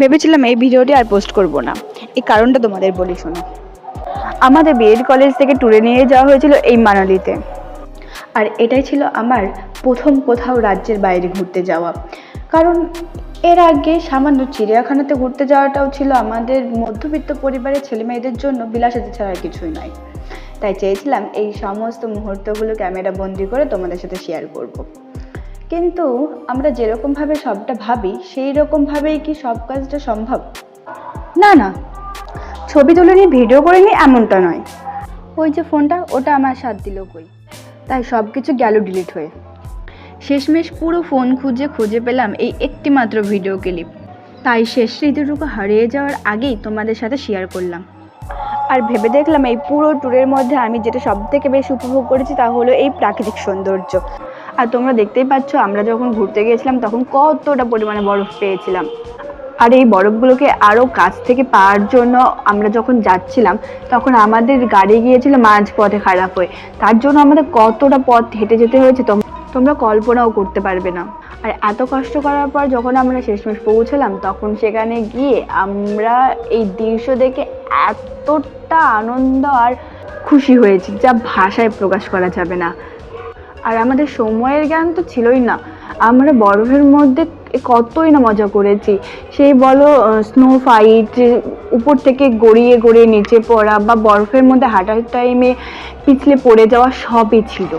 ভেবেছিলাম এই ভিডিওটি আর পোস্ট করব না। এই কারণটা তোমাদের বলি শোনো। আমাদের বিএড কলেজ থেকে ট্যুরে নিয়ে যাওয়া হয়েছিল এই মানালিতে। আর এটাই ছিল আমার প্রথম কোথাও রাজ্যের বাইরে ঘুরতে যাওয়া। কারণ এর আগে সামান্য চিড়িয়াখানাতে ঘুরতে যাওয়াটাও ছিল আমাদের মধ্যবিত্ত পরিবারের ছেলে মেয়েদের জন্য বিলাসিতা ছাড়া কিছুই নয়। তাই চেয়েছিলাম এই সমস্ত মুহূর্তগুলো ক্যামেরা বন্দি করে তোমাদের সাথে শেয়ার করব। কিন্তু আমরা যেরকমভাবে সবটা ভাবি, সেই রকমভাবেই কি সব কাজটা সম্ভব? না না। ছবি তুলে নিয়ে ভিডিও করে নিই এমনটা নয়। ওই যে ফোনটা, ওটা আমার সাথ দিল কই? তাই সব কিছু গেল ডিলিট হয়ে। শেষমেশ পুরো ফোন খুঁজে খুঁজে পেলাম এই একটি মাত্র ভিডিও ক্লিপ তাই শেষ স্মৃতিটুকু হারিয়ে যাওয়ার আগেই তোমাদের সাথে শেয়ার করলাম। আর ভেবে দেখলাম এই পুরো ট্যুরের মধ্যে আমি যেটা সব থেকে বেশি উপভোগ করেছি তা হলো এই প্রাকৃতিক সৌন্দর্য। আর তোমরা দেখতেই পাচ্ছ, আমরা যখন ঘুরতে গিয়েছিলাম, তখন কতটা পরিমাণে বরফ পেয়েছিলাম। আর এই বরফগুলোকে আরও কাছ থেকে পাওয়ার জন্য আমরা যখন যাচ্ছিলাম, তখন আমাদের গাড়ি গিয়েছিল মাঝ পথে খারাপ হয়ে। তার জন্য আমাদের কতটা পথ হেঁটে যেতে হয়েছে, তোম- তোমরা কল্পনাও করতে পারবে না। আর এত কষ্ট করার পর যখন আমরা শেষমেশ পৌঁছলাম, তখন সেখানে গিয়ে আমরা এই দৃশ্য দেখে এতটা আনন্দ আর খুশি হয়েছি, যা ভাষায় প্রকাশ করা যাবে না। আর আমাদের সময়ের জ্ঞান তো ছিলই না। আমরা বরফের মধ্যে কতই না মজা করেছি। সেই বলো স্নো ফাইট উপর থেকে গড়িয়ে গড়িয়ে নিচে পড়া বা বরফের মধ্যে হাঁটার টাইমে পিছলে পড়ে যাওয়া সবই ছিল।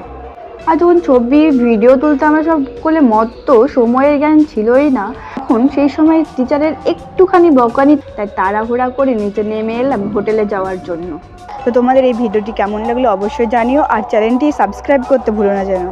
আর যখন ছবি ভিডিও তুলতে আমরা সব করলে মত্ত সময়ের জ্ঞান ছিলই না। তখন সেই সময় টিচারের একটুখানি বকানি তাই তাড়াহুড়া করে নিচে নেমে এলাম হোটেলে যাওয়ার জন্য। তো তোমাদের এই ভিডিওটি কেমন লাগল অবশ্যই জানিও আর চ্যানেলটি সাবস্ক্রাইব করতে ভুলো না যেন।